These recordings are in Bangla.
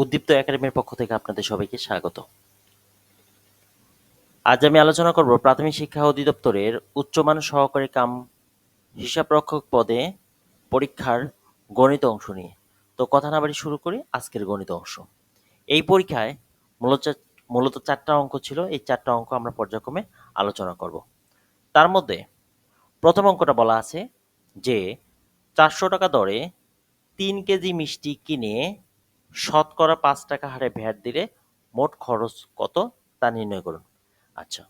উদ্দীপ্ত একাডেমির পক্ষ থেকে আপনাদের সবাইকে স্বাগত। আজ আমি আলোচনা করব প্রাথমিক শিক্ষা অধিদপ্তরের উচ্চমান সহকারী কাম হিসাবরক্ষক পদে পরীক্ষার গণিত অংশ নিয়ে। তো কথা না বাড়ি শুরু করি, আজকের গণিত অংশ। এই পরীক্ষায় মূলত মূলত চারটা অঙ্ক ছিল, এই চারটা অঙ্ক আমরা পর্যায়ক্রমে আলোচনা করব। তার মধ্যে প্রথম অঙ্কটা বলা আছে যে, চারশো টাকা দরে তিন কেজি মিষ্টি কিনে শতকরা পাঁচ টাকা হারে ভ্যাট দিলে মোট খরচ কত তা নির্ণয় করুন। আচ্ছা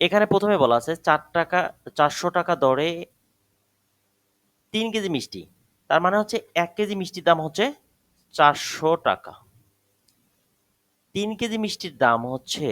এখানে প্রথমে বলা আছে চার টাকা, চারশো টাকা দরে তিন কেজি মিষ্টি। তার মানে হচ্ছে এক কেজি মিষ্টির দাম হচ্ছে চারশো টাকা। তিন কেজি মিষ্টির দাম হচ্ছে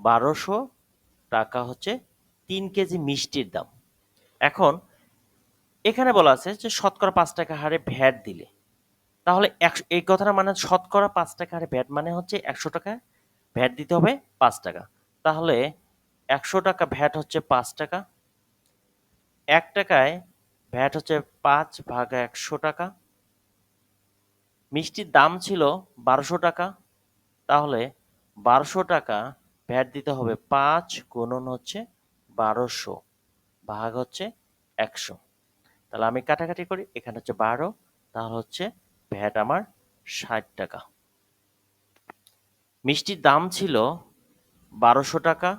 বারোশো টাকা হচ্ছে তিন কেজি মিষ্টির দাম। এখন এখানে বলা আছে যে শতকরা পাঁচ টাকা হারে ভ্যাট দিলে তাহলে এই কথাটা মানে শতকরা পাঁচ টাকা। হারে ভ্যাট মানে হচ্ছে একশো টাকা। ভ্যাট দিতে হবে পাঁচ টাকা। তাহলে একশো টাকা ভ্যাট হচ্ছে পাঁচ টাকা। এক টাকায় ভ্যাট হচ্ছে পাঁচ ভাগ একশো টাকা। মিষ্টির দাম ছিল বারোশো টাকা। তাহলে বারোশো টাকা ভ্যাট দিতে হবে পাঁচ গুণন হচ্ছে বারোশো ভাগ হচ্ছে একশো। তাহলে আমি কাটাকাটি করি, এখানে হচ্ছে বারো, তাহলে হচ্ছে ভ্যাট আমার ষাট টাকা। মিষ্টির দাম ছিল বারোশো টাকা,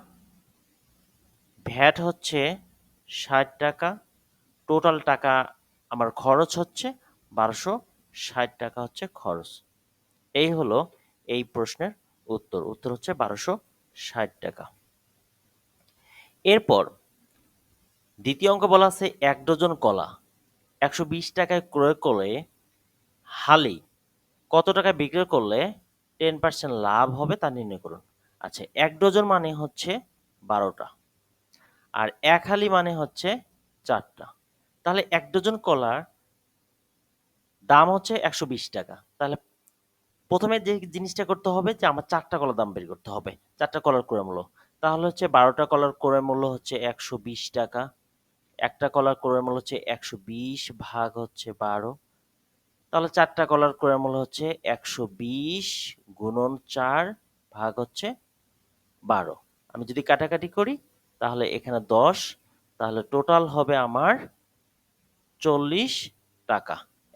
ভ্যাট হচ্ছে ষাট টাকা, টোটাল টাকা আমার খরচ হচ্ছে বারোশো ষাট টাকা হচ্ছে খরচ। এই হলো এই প্রশ্নের উত্তর। উত্তর হচ্ছে বারোশো ষাট টাকা। এরপর দ্বিতীয় অঙ্ক বলা আছে এক ডজন কলা। একশো বিশ টাকায় ক্রয় করে হালি, কত টাকায় বিক্রয় করলে টেন পার্সেন্ট লাভ হবে তা নির্ণয় করুন। আচ্ছা এক ডজন মানে হচ্ছে বারোটা, আর এক হালি মানে হচ্ছে চারটা। তাহলে এক ডজন কলার দাম হচ্ছে একশো বিশ টাকা। তাহলে প্রথমে যে জিনিসটা করতে হবে যে আমার চারটা কলার দাম বের করতে হবে, চারটা কলার করে মূল্য তাহলে হচ্ছে বারোটা কলার করে মূল্য হচ্ছে একশো বিশ টাকা, একটা কলার করে মূল্য হচ্ছে একশো বিশ ভাগ হচ্ছে বারো তাহলে চারটা কলার করে মূল্য হচ্ছে একশো বিশ গুণন চার ভাগ হচ্ছে বারো। আমি যদি কাটাকাটি করি, তাহলে এখানে দশ, তাহলে টোটাল হবে আমার চল্লিশ টাকা।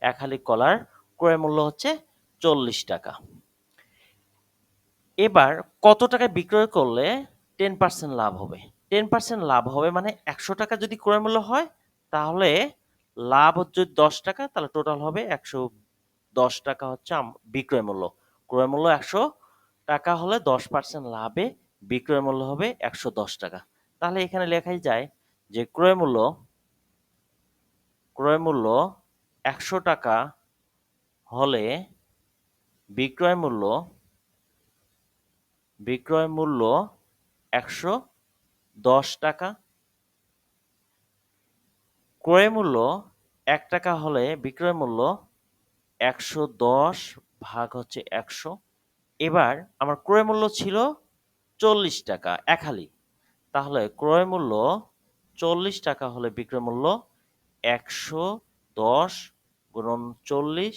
এক হালি কলার ক্রয় মূল্য হচ্ছে চল্লিশ টাকা। এবার কত টাকায় বিক্রয় করলে টেন পার্সেন্ট লাভ হবে? টেন পার্সেন্ট লাভ হবে মানে একশো টাকা যদি ক্রয় মূল্য হয়, তাহলে লাভ হচ্ছে দশ টাকা, তাহলে টোটাল হবে একশো দশ টাকা হচ্ছে বিক্রয় মূল্য। ক্রয় মূল্য একশো টাকা হলে দশ পার্সেন্ট লাভে বিক্রয় মূল্য হবে একশো দশ টাকা। তাহলে এখানে লেখাই যায় যে ক্রয় মূল্য ক্রয় মূল্য একশো টাকা হলে বিক্রয় মূল্য বিক্রয় মূল্য একশো দশ টাকা, ক্রয় মূল্য এক টাকা হলে বিক্রয় মূল্য একশো দশ ভাগ হচ্ছে একশো। এবার আমার ক্রয় মূল্য ছিল চল্লিশ টাকা, এক হালি। তাহলে ক্রয় মূল্য চল্লিশ টাকা হলে বিক্রয় মূল্য একশো দশ গুণন চল্লিশ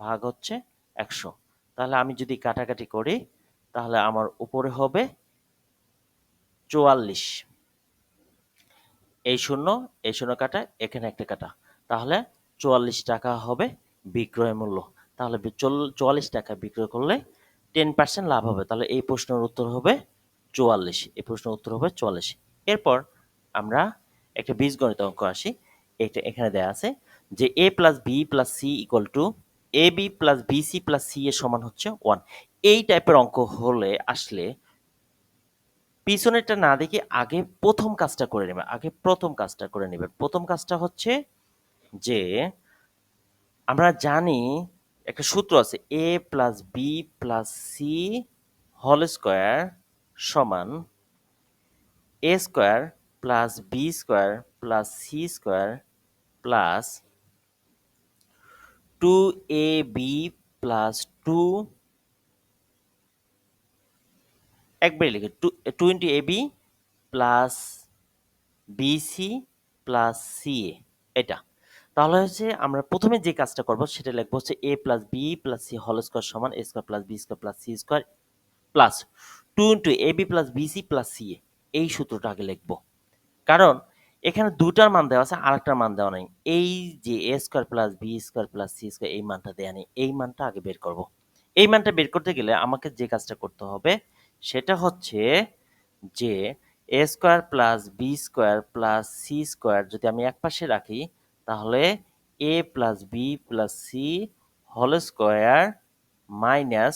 ভাগ হচ্ছে একশো। তাহলে আমি যদি কাটাকাটি করি, তাহলে আমার উপরে হবে চুয়াল্লিশ। এই শূন্য এই শূন্য কাটা, এখানে একটা কাটা। তাহলে চুয়াল্লিশ টাকা হবে বিক্রয় মূল্য। তাহলে চুয়াল্লিশ টাকা বিক্রয় করলে টেন পার্সেন্ট লাভ হবে। তাহলে এই প্রশ্নের উত্তর হবে চুয়াল্লিশ। এই প্রশ্নের উত্তর হবে চুয়াল্লিশ। এরপর আমরা একটা বীজগণিত অঙ্ক আসি। এটা এখানে দেয়া আছে যে A plus B plus C equal to A B plus B C plus C এর সমান হচ্ছে ওয়ান এই টাইপের অঙ্ক হলে আসলে পিছনেরটা না দেখে আগে প্রথম কাজটা করে নেবেন আগে প্রথম কাজটা করে নেবেন প্রথম কাজটা হচ্ছে যে আমরা জানি একটা সূত্র আছে A plus B plus C whole square সমান A square plus B square plus C square plus two A B plus two একবারে লিখে two two into A B plus B BC plus C এটা। তাহলে হচ্ছে আমরা প্রথমে যে কাজটা করব সেটা লিখব হচ্ছে A plus B plus C whole square সমান A square plus B square plus C square plus two into A B plus BC plus C A এই সূত্রটা আগে লিখব। কারণ এখানে দুটার মান দেওয়া আছে আর একটার মান দেওয়া নেই। এই যে A square plus B square plus C square এই মানটা দেওয়া নেই। এই মানটা আগে বের করব। এই মানটা বের করতে গেলে আমাকে যে কাজটা করতে হবে সেটা হচ্ছে যে A square plus B square plus C square যদি আমি এক পাশে রাখি তাহলে A plus B plus C whole square minus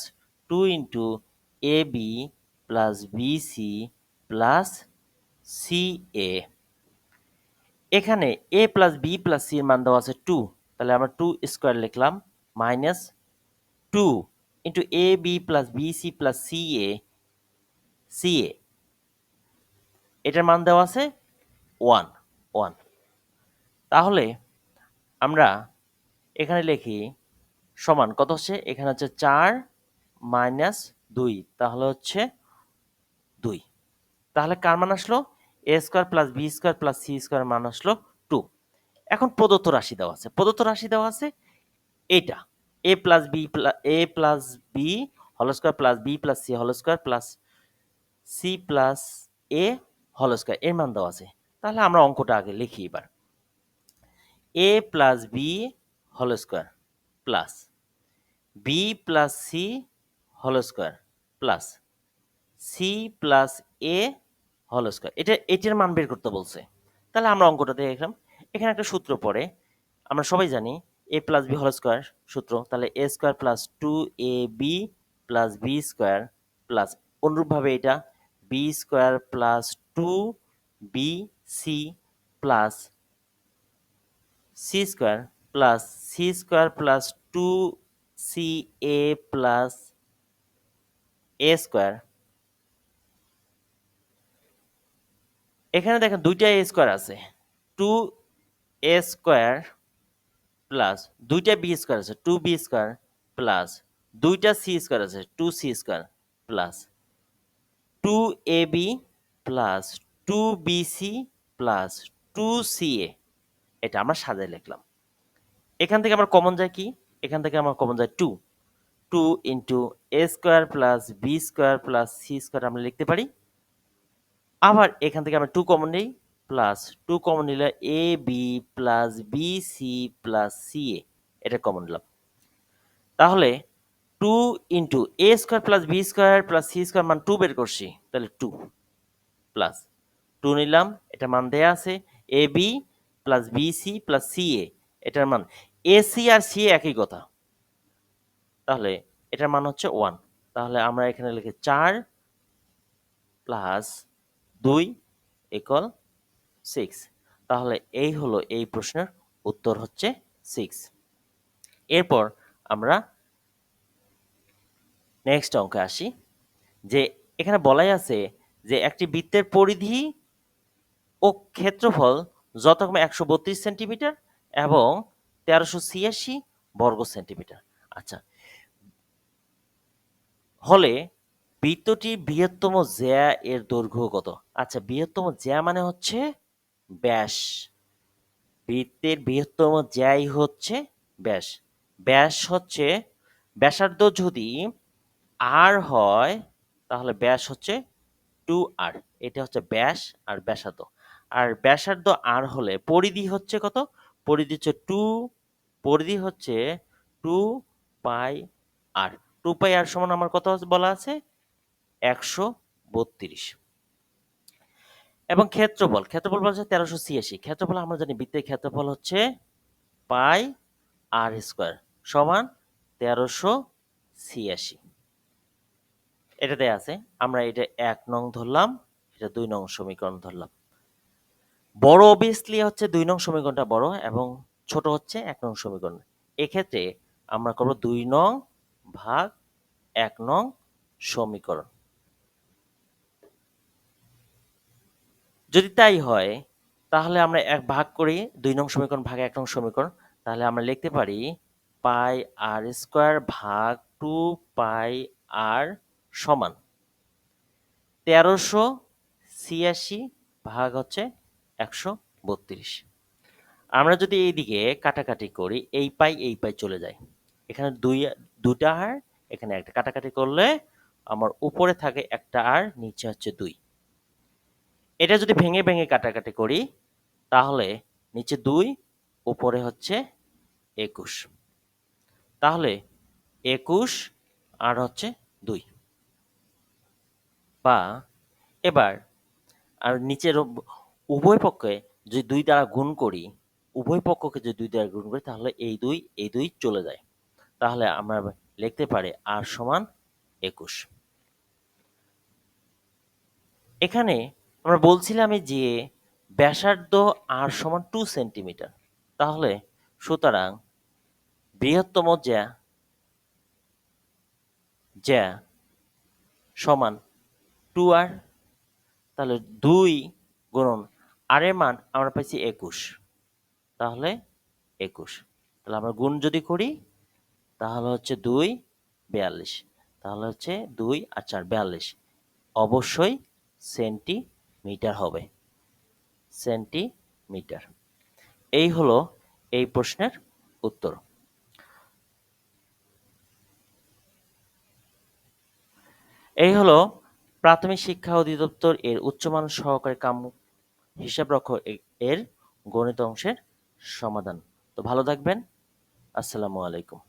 two into A B plus B C plus C A এখানে A plus B plus C এর মান দেওয়া আছে টু তাহলে আমরা টু স্কোয়ার লিখলাম minus two into A B plus B C plus C A C A এটার মান দেওয়া আছে ওয়ান ওয়ান তাহলে আমরা এখানে লিখি সমান কত হচ্ছে? এখানে হচ্ছে চার মাইনাস দুই, তাহলে হচ্ছে দুই। তাহলে কার মান আসলো? A square plus B square plus C square মান আসলো টু। এখন প্রদত্ত রাশি দেওয়া আছে। প্রদত্ত রাশি দেওয়া আছে এটা। A plus B A plus B whole square plus B plus C whole square plus C plus A whole square. এর মান দেওয়া আছে। তাহলে আমরা অঙ্কটা আগে লিখি এবার। A plus B whole square plus B plus C whole square plus C plus A whole square এটা, এটির মান বের করতে বলছে। তাহলে আমরা অঙ্কটা দেখলাম এখানে একটা সূত্র পড়ে। আমরা সবাই জানি A plus B whole square সূত্র। তাহলে A square plus two A B plus B square plus অনুরূপভাবে এটা B square plus two B C plus C square plus C square plus two C A plus A square এখানে দেখেন দুইটা এ স্কোয়ার আছে। টু এ স্কোয়ার প্লাস দুইটা বি স্কোয়ার আছে। টু বি স্কোয়ার প্লাস দুইটা সি স্কোয়ার আছে। Two C square plus two A B plus two B C plus two C A এটা আমরা সাজায় লিখলাম। এখান থেকে আমার কমন যায় কি? এখান থেকে আমার কমন যায় two two into A square plus B square plus C square আমরা লিখতে পারি। আবার এখান থেকে আমরা টু কমন নিই প্লাস টু কমন নিলে A B plus B C plus C A এটা কমন নিলাম। তাহলে two into A square plus B square plus C square মান টু বের করছি, তাহলে টু প্লাস টু নিলাম, এটা মান দেয়া আছে A B plus B C plus C A এটার মান এ সি আর সি একই কথা। তাহলে এটার মান হচ্ছে ওয়ান তাহলে আমরা এখানে লিখে চার প্লাস দুই ইকল সিক্স তাহলে এই হলো এই প্রশ্নের উত্তর হচ্ছে সিক্স এরপর আমরা নেক্সট অঙ্কে আসি, যে এখানে বলাই আছে যে একটি বৃত্তের পরিধি ও ক্ষেত্রফল যথাক্রমে একশো বত্রিশ সেন্টিমিটার এবং তেরোশো ছিয়াশি বর্গ সেন্টিমিটার। আচ্ছা হলে বৃত্তটির বৃহত্তম জ্যা এর দৈর্ঘ্য কত? আচ্ছা বৃহত্তম জ্যা মানে হচ্ছে ব্যাস। বৃত্তের বৃহত্তম জ্যাই হচ্ছে ব্যাস। ব্যাস হচ্ছে, ব্যাসার্ধ যদি আর হয়, তাহলে ব্যাস হচ্ছে টু আর। এটা হচ্ছে ব্যাস আর ব্যাসার্ধ। আর ব্যাসার্ধ আর হলে পরিধি হচ্ছে কত? পরিধি হচ্ছে টু পরিধি হচ্ছে টু পাই আর টু পাই আর সমান আমার কত বলা আছে? একশো বত্রিশ। এবং ক্ষেত্রফল ক্ষেত্রফল বলা হচ্ছে তেরোশো ছিয়াশি। ক্ষেত্রফল আমরা জানি বৃত্তের ক্ষেত্রফল হচ্ছে পাই আর স্কোয়ার সমান তেরোশো ছিয়াশি। এটাতে আছে, আমরা এটা এক নং ধরলাম, এটা দুই নং সমীকরণ ধরলাম। বড় অবভিয়াসলি হচ্ছে দুই নং সমীকরণটা বড় এবং ছোট হচ্ছে এক নং সমীকরণ। এক্ষেত্রে আমরা করব দুই নং ভাগ এক নং সমীকরণ। যদি তাই হয়, তাহলে আমরা এক ভাগ করি, দুই নং সমীকরণ ভাগ এক নং সমীকরণ, তাহলে আমরা লিখতে পারি পাই আর স্কোয়ার ভাগ টু পাই আর সমান তেরোশো ছিয়াশি ভাগ হচ্ছে একশো বত্রিশ। আমরা যদি এইদিকে কাটাকাটি করি, এই পাই এই পাই চলে যায়। এখানে দুই দুটা আর, এখানে একটা। কাটাকাটি করলে আমার উপরে থাকে একটা আর, নিচে হচ্ছে দুই। এটা যদি ভেঙে ভেঙে কাটাকাটি করি, তাহলে নিচে দুই, উপরে হচ্ছে একুশ। তাহলে একুশ আর হচ্ছে দুই। বা, এবার আর নিচের উভয় পক্ষে যদি দুই দ্বারা গুণ করি, উভয় পক্ষকে যদি দুই দ্বারা গুণ করি, তাহলে এই দুই এই দুই চলে যায়। তাহলে আমরা লিখতে পারি আর সমান একুশ। এখানে আমরা বলছিলাম যে ব্যাসার্ধ আর সমান টু সেন্টিমিটার তাহলে সুতরাং বৃহত্তম জ্যা জ্যা সমান টু আর তাহলে দুই গুণন আর এর মান, আমরা পাইছি একুশ। তাহলে একুশ। তাহলে আমরা গুণ যদি করি, তাহলে হচ্ছে দুই, বিয়াল্লিশ। তাহলে হচ্ছে দুই আর চার, বিয়াল্লিশ। অবশ্যই সেন্টিমিটার হবে। সেন্টিমিটার। এই হলো এই প্রশ্নের উত্তর। এই হলো প্রাথমিক শিক্ষা অধিদপ্তর এর উচ্চমান সহকারী কাম হিসাবরক্ষক এর গণিত অংশের সমাধান। তো ভালো থাকবেন। আসসালামু আলাইকুম।